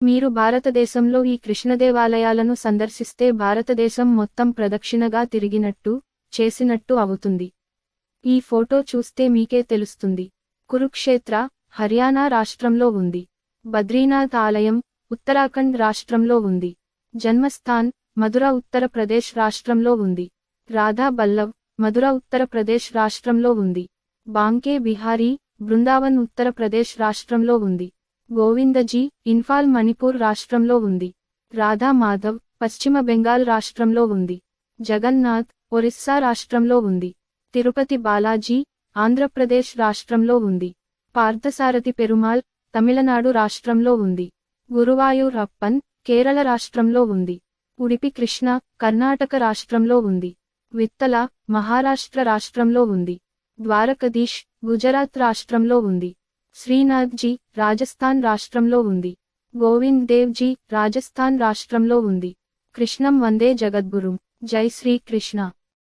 మీరు భారతదేశంలో ఈ కృష్ణదేవాలయాలను సందర్శిస్తే భారతదేశం మొత్తం ప్రదక్షిణగా తిరిగినట్టు చేసినట్టు అవుతుంది. ఈ ఫోటో చూస్తే మీకే తెలుస్తుంది. కురుక్షేత్ర హర్యానా రాష్ట్రంలో ఉంది. బద్రీనాథ్ ఆలయం ఉత్తరాఖండ్ రాష్ట్రంలో ఉంది. జన్మస్థాన్ మధుర ఉత్తరప్రదేశ్ రాష్ట్రంలో ఉంది. రాధా బల్లవ్ మధుర ఉత్తరప్రదేశ్ రాష్ట్రంలో ఉంది. బాంకే బిహారీ బృందావన్ ఉత్తరప్రదేశ్ రాష్ట్రంలో ఉంది. గోవిందజీ ఇన్ఫాల్ మణిపూర్ రాష్ట్రంలో ఉంది. రాధా మాధవ్ పశ్చిమ బెంగాల్ రాష్ట్రంలో ఉంది. జగన్నాథ్ ఒరిస్సా రాష్ట్రంలో ఉంది. తిరుపతి బాలాజీ ఆంధ్రప్రదేశ్ రాష్ట్రంలో ఉంది. పార్థసారథి పెరుమాల్ తమిళనాడు రాష్ట్రంలో ఉంది. గురువాయూర్ అప్పన్ కేరళ రాష్ట్రంలో ఉంది. ఉడిపి కృష్ణ కర్ణాటక రాష్ట్రంలో ఉంది. విత్తల మహారాష్ట్ర రాష్ట్రంలో ఉంది. ద్వారకదీష్ గుజరాత్ రాష్ట్రంలో ఉంది. శ్రీనాథ్జీ రాజస్థాన్ రాష్ట్రంలో ఉంది. గోవింద్ దేవ్జీ రాజస్థాన్ రాష్ట్రంలో ఉంది. కృష్ణం వందే జగద్గురుం. జై శ్రీ కృష్ణ